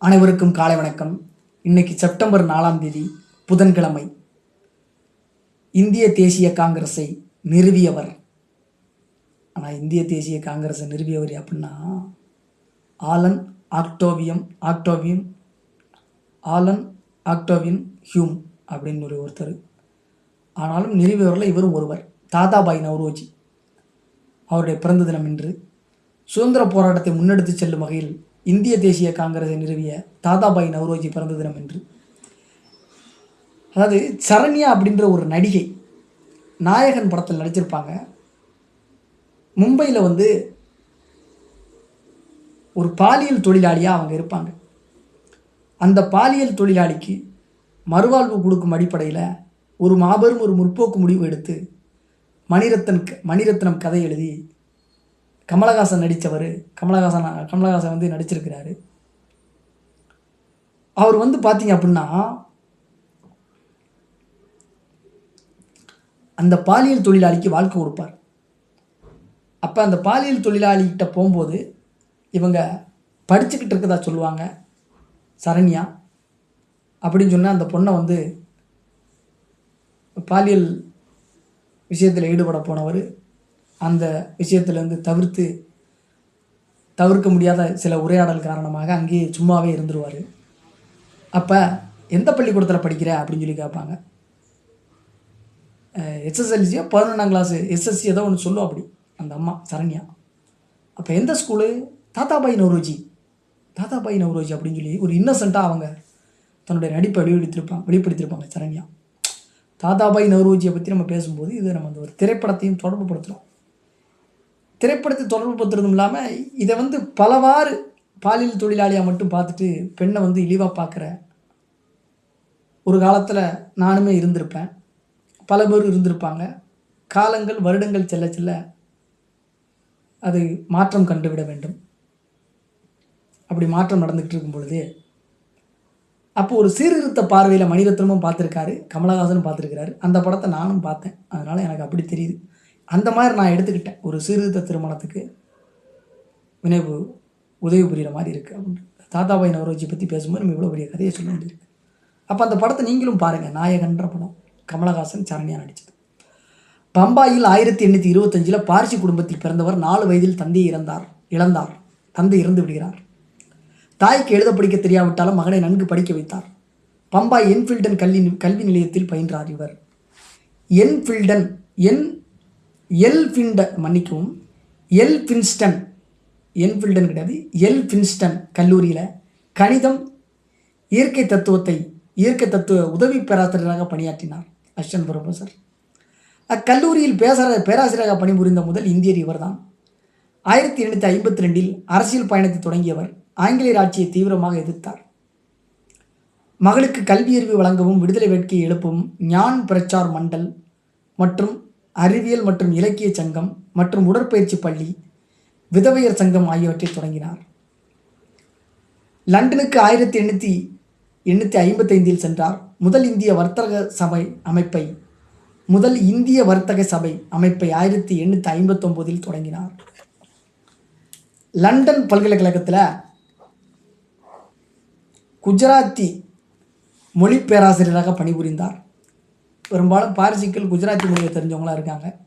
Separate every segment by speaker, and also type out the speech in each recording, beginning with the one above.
Speaker 1: அனைவருக்கும் காலை வணக்கம். இன்னைக்கு செப்டம்பர் நாலாம் தேதி புதன்கிழமை. இந்திய தேசிய காங்கிரஸை நிறுவியவர். ஆனால் இந்திய தேசிய காங்கிரஸை நிறுவியவர் அப்படின்னா Allan Octavian Octavian Allan Octavian Hume அப்படின்னு ஒரு ஒருத்தர். ஆனாலும் நிறுவியவரில் இவரும் ஒருவர் தாதாபாய் நவ்ரோஜி. அவருடைய பிறந்த தினம் இன்று. சுதந்திர போராட்டத்தை முன்னெடுத்து செல்லும் வகையில் இந்திய தேசிய காங்கிரஸை நிறுவிய தாதாபாய் நவ்ரோஜி பிறந்த தினம் என்று அதாவது சரண்யா அப்படின்ற ஒரு நடிகை நாயகன் படத்தில் நடிச்சிருப்பாங்க. மும்பையில் வந்து ஒரு பாலியல் தொழிலாளியாக அவங்க இருப்பாங்க. அந்த பாலியல் தொழிலாளிக்கு மறுவாழ்வு கொடுக்கும் அடிப்படையில் ஒரு மாபெரும் ஒரு முற்போக்கு முடிவு எடுத்து மணிரத்தன் க- மணிரத்னம் கதை எழுதி கமலஹாசன் நடித்தவர் கமலஹாசன் கமலஹாசன் வந்து நடிச்சிருக்கிறாரு. அவர் வந்து பார்த்தீங்க அப்படின்னா அந்த பாலியல் தொழிலாளிக்கு வாழ்க்கை கொடுப்பார். அப்போ அந்த பாலியல் தொழிலாளிகிட்ட போகும்போது இவங்க படிச்சுக்கிட்டு இருக்கதா சொல்லுவாங்க சரண்யா அப்படின்னு சொன்னால் அந்த பொண்ணை வந்து பாலியல் விஷயத்தில் ஈடுபட போனவர். அந்த விஷயத்துலேருந்து தவிர்த்து தவிர்க்க முடியாத சில உரையாடல் காரணமாக அங்கேயே சும்மாவே இருந்துருவார். அப்போ எந்த பள்ளிக்கூடத்தில் படிக்கிற? அப்படின்னு சொல்லி கேட்பாங்க எஸ்எஸ்எல்சியோ பதினொன்றாம் கிளாஸு எஸ்எஸ்சி ஏதோ ஒன்று சொல்லும் அப்படி. அந்த அம்மா சரண்யா. அப்போ எந்த ஸ்கூலு தாத்தாபாய் நவ்ரோஜி. தாத்தாபாய் நவ்ரோஜி அப்படின்னு சொல்லி ஒரு இன்னசென்ட்டாக அவங்க தன்னுடைய நடிப்பை வெளிப்படுத்திருப்பாங்க வெளிப்படுத்தியிருப்பாங்க சரண்யா. தாதாபாய் நவ்ரோஜியை பற்றி நம்ம பேசும்போது இது நம்ம அந்த ஒரு திரைப்படத்தையும் தொடர்பு படுத்துகிறோம் திரைப்படத்தை தொடர்பு படுத்துறதும் இல்லாமல் இதை வந்து பலவாறு பாலியல் தொழிலாளியாக மட்டும் பார்த்துட்டு பெண்ணை வந்து இழிவாக பார்க்குற ஒரு காலத்தில் நானுமே இருந்திருப்பேன். பல பேர் இருந்திருப்பாங்க. காலங்கள் வருடங்கள் செல்ல செல்ல அது மாற்றம் கண்டுவிட வேண்டும். அப்படி மாற்றம் நடந்துக்கிட்டு இருக்கும் பொழுது அப்போ ஒரு சீர்திருத்த பார்வையில் மணிரத்னமும் பார்த்துருக்காரு கமலஹாசனும் பார்த்துருக்கிறாரு. அந்த படத்தை நானும் பார்த்தேன். அதனால் எனக்கு அப்படி தெரியுது. அந்த மாதிரி நான் எடுத்துக்கிட்டேன். ஒரு சீர்திருத்த திருமணத்துக்கு வினைவு உதவி புரிகிற மாதிரி இருக்குது அப்படின்னு தாத்தாபாய் நவரோஜி பற்றி பேசும்போது நம்ம இவ்வளோ பெரிய கதையை சொல்ல வேண்டியிருக்கு. அப்போ அந்த படத்தை நீங்களும் பாருங்கள் நாயகன்ற படம் கமலஹாசன் சரண்யா நடித்தது பம்பாயில் ஆயிரத்தி எண்ணூற்றி இருபத்தஞ்சில் பார்சி குடும்பத்தில் பிறந்தவர் நாலு வயதில் தந்தை இறந்தார் இழந்தார். தந்தை இறந்து விடுகிறார். தாய்க்கு எழுத படிக்க தெரியாவிட்டாலும் மகனை நன்கு படிக்க வைத்தார். பம்பாய் என்ஃபீல்டன் கல்வி கல்வி நிலையத்தில் பயின்றார் இவர். என்ஃபீல்டன் என் எல் ஃபிண்ட மன்னிக்கவும். எல் ஃபின்ஸ்டன் என்ஃபீல்டன் கிடையாது. எல் ஃபின்ஸ்டன் கல்லூரியில் கணிதம் இயற்கை தத்துவத்தை இயற்கை தத்துவ உதவி பேராசிரியராக பணியாற்றினார் அசிஸ்டன்ட் ப்ரொஃபஸர் அக்கல்லூரியில் பேசற பேராசிரியராக பணிபுரிந்த முதல் இந்தியர் இவர்தான். ஆயிரத்தி எண்ணூற்றி ஐம்பத்தி ரெண்டில் அரசியல் பயணத்தை தொடங்கியவர் ஆங்கிலேயர் ஆட்சியை தீவிரமாக எதிர்த்தார். மகளுக்கு கல்வியறிவு வழங்கவும் விடுதலை வேட்கையை எழுப்பவும் ஞான் பிரச்சார் மண்டல் மற்றும் அறிவியல் மற்றும் இலக்கிய சங்கம் மற்றும் உடற்பயிற்சி பள்ளி விதவையர் சங்கம் ஆகியவற்றை தொடங்கினார். லண்டனுக்கு ஆயிரத்தி எண்ணூற்றி எண்ணூற்றி ஐம்பத்தைந்தில் சென்றார். முதல் இந்திய வர்த்தக சபை அமைப்பை முதல் இந்திய வர்த்தக சபை அமைப்பை ஆயிரத்தி எண்ணூற்றி ஐம்பத்தொம்போதில் தொடங்கினார். லண்டன் பல்கலைக்கழகத்தில் குஜராத்தி மொழி பேராசிரியராக பணிபுரிந்தார். பெரும்பாலும் பாரிசிக்கள் குஜராத்தி மொழியை தெரிஞ்சவங்களா இருக்காங்க.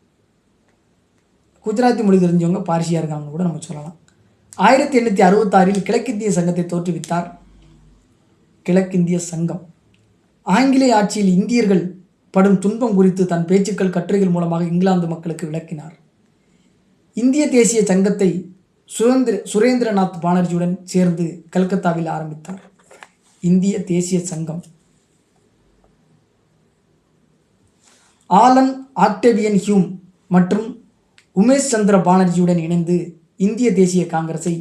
Speaker 1: குஜராத்தி மொழி தெரிஞ்சவங்க பார்சியாக இருக்காங்கன்னு கூட நம்ம சொல்லலாம். ஆயிரத்தி எண்ணூற்றி அறுபத்தாறில் கிழக்கிந்திய சங்கத்தை தோற்றுவித்தார். கிழக்கிந்திய சங்கம். ஆங்கிலேய ஆட்சியில் இந்தியர்கள் படும் துன்பம் குறித்து தன் பேச்சுக்கள் கட்டுரைகள் மூலமாக இங்கிலாந்து மக்களுக்கு விளக்கினார். இந்திய தேசிய சங்கத்தை சுரேந்திர சுரேந்திரநாத் பானர்ஜியுடன் சேர்ந்து கல்கத்தாவில் ஆரம்பித்தார். இந்திய தேசிய சங்கம். ஆலன் ஆக்டேவியன் ஹியூம் மற்றும் உமேஷ் சந்திர பானர்ஜியுடன் இணைந்து இந்திய தேசிய காங்கிரஸை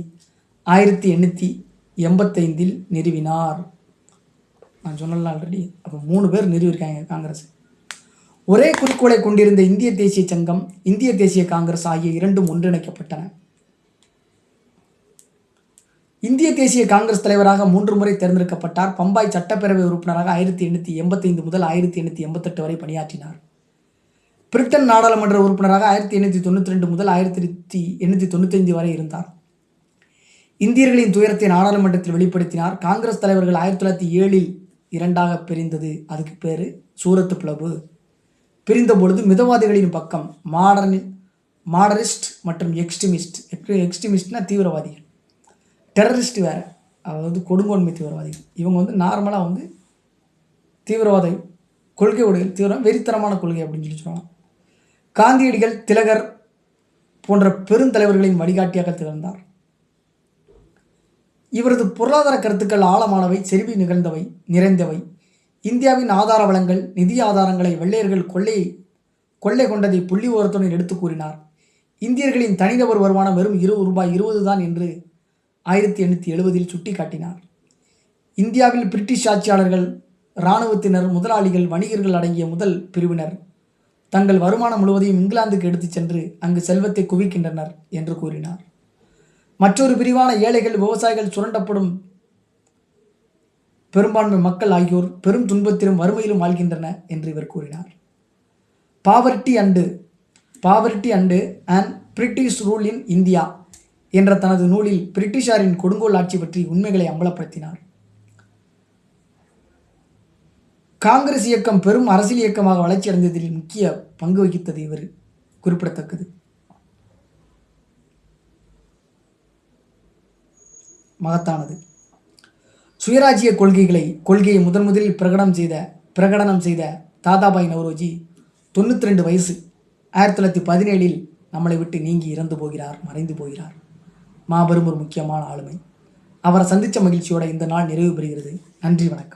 Speaker 1: ஆயிரத்தி எண்ணூற்றி எண்பத்தைந்தில் நிறுவினார். நான் சொன்னல ஆல்ரெடி அப்போ மூணு பேர் நிறுவியிருக்காங்க காங்கிரஸ். ஒரே குறிக்கோளை கொண்டிருந்த இந்திய தேசிய சங்கம் இந்திய தேசிய காங்கிரஸ் ஆகிய இரண்டும் ஒன்றிணைக்கப்பட்டன. இந்திய தேசிய காங்கிரஸ் தலைவராக மூன்று முறை தேர்ந்தெடுக்கப்பட்டார். பம்பாய் சட்டப்பேரவை உறுப்பினராக ஆயிரத்தி எண்ணூற்றி எண்பத்தைந்து முதல் ஆயிரத்தி எண்ணூற்றி எண்பத்தெட்டு வரை பணியாற்றினார். பிரிட்டன் நாடாளுமன்ற உறுப்பினராக ஆயிரத்தி எண்ணூற்றி தொண்ணூற்றி ரெண்டு முதல் ஆயிரத்தி எண்ணூற்றி எண்ணூற்றி தொண்ணூத்தைந்து வரை இருந்தார். இந்தியர்களின் துயரத்தை நாடாளுமன்றத்தில் வெளிப்படுத்தினார். காங்கிரஸ் தலைவர்கள் ஆயிரத்தி தொள்ளாயிரத்தி ஏழில் இரண்டாக பிரிந்தது. அதுக்கு பேர் சூரத்து பிளவு. பிரிந்த பொழுது மிதவாதிகளின் பக்கம் மாடர்ன் மாடரிஸ்ட் மற்றும் எக்ஸ்ட்ரீமிஸ்ட் எக்ஸ்ட்ரீமிஸ்ட்னா தீவிரவாதிகள். டெரரிஸ்ட் வேறு அதாவது கொடுங்கோன்மை தீவிரவாதிகள். இவங்க வந்து நார்மலாக வந்து தீவிரவாத கொள்கை உடைய தீவிரம் வெறித்தனமான கொள்கை அப்படின்னு சொல்லி சொல்லலாம் காந்தியடிகள் திலகர் போன்ற பெருந்தலைவர்களின் வழிகாட்டியாக திகழ்ந்தார். இவரது பொருளாதார கருத்துக்கள் ஆழமானவை செறிவி நிகழ்ந்தவை நிறைந்தவை. இந்தியாவின் ஆதார வளங்கள் நிதி ஆதாரங்களை வெள்ளையர்கள் கொள்ளை கொள்ளை கொண்டதை புள்ளி ஓரத்துடன் எடுத்து கூறினார். இந்தியர்களின் தனிநபர் வருமானம் வெறும் இருபது ரூபாய் இருபது தான் என்று ஆயிரத்தி எண்ணூற்றி எழுபதில் சுட்டிக்காட்டினார். இந்தியாவில் பிரிட்டிஷ் ஆட்சியாளர்கள் இராணுவத்தினர் முதலாளிகள் வணிகர்கள் அடங்கிய முதல் பிரிவினர் தங்கள் வருமானம் முழுவதையும் இங்கிலாந்துக்கு எடுத்துச் சென்று அங்கு செல்வத்தை குவிக்கின்றனர் என்று கூறினார். மற்றொரு பிரிவான ஏழைகள் விவசாயிகள் சுரண்டப்படும் பெரும்பான்மை மக்கள் ஆகியோர் பெரும் துன்பத்திலும் வறுமையிலும் வாழ்கின்றன என்று இவர் கூறினார். Poverty and poverty and and British rule in India என்ற தனது நூலில் பிரிட்டிஷாரின் கொடுங்கோல் ஆட்சி பற்றி உண்மைகளை அம்பலப்படுத்தினார். காங்கிரஸ் இயக்கம் பெரும் அரசியல் இயக்கமாக வளர்ச்சியடைந்ததில் முக்கிய பங்கு வகித்தது இவர். குறிப்பிடத்தக்கது. மகத்தானது. சுயராஜ்ய கொள்கைகளை கொள்கையை முதன் முதலில் பிரகடனம் செய்த பிரகடனம் செய்த தாதாபாய் நவரோஜி தொண்ணூற்றி ரெண்டு வயசு ஆயிரத்தி தொள்ளாயிரத்தி பதினேழில் நம்மளை விட்டு நீங்கி இறந்து போகிறார் மறைந்து போகிறார். மாபெரும் ஒரு முக்கியமான ஆளுமை. அவரை சந்தித்த மகிழ்ச்சியோட இந்த நாள் நிறைவு பெறுகிறது. நன்றி வணக்கம்.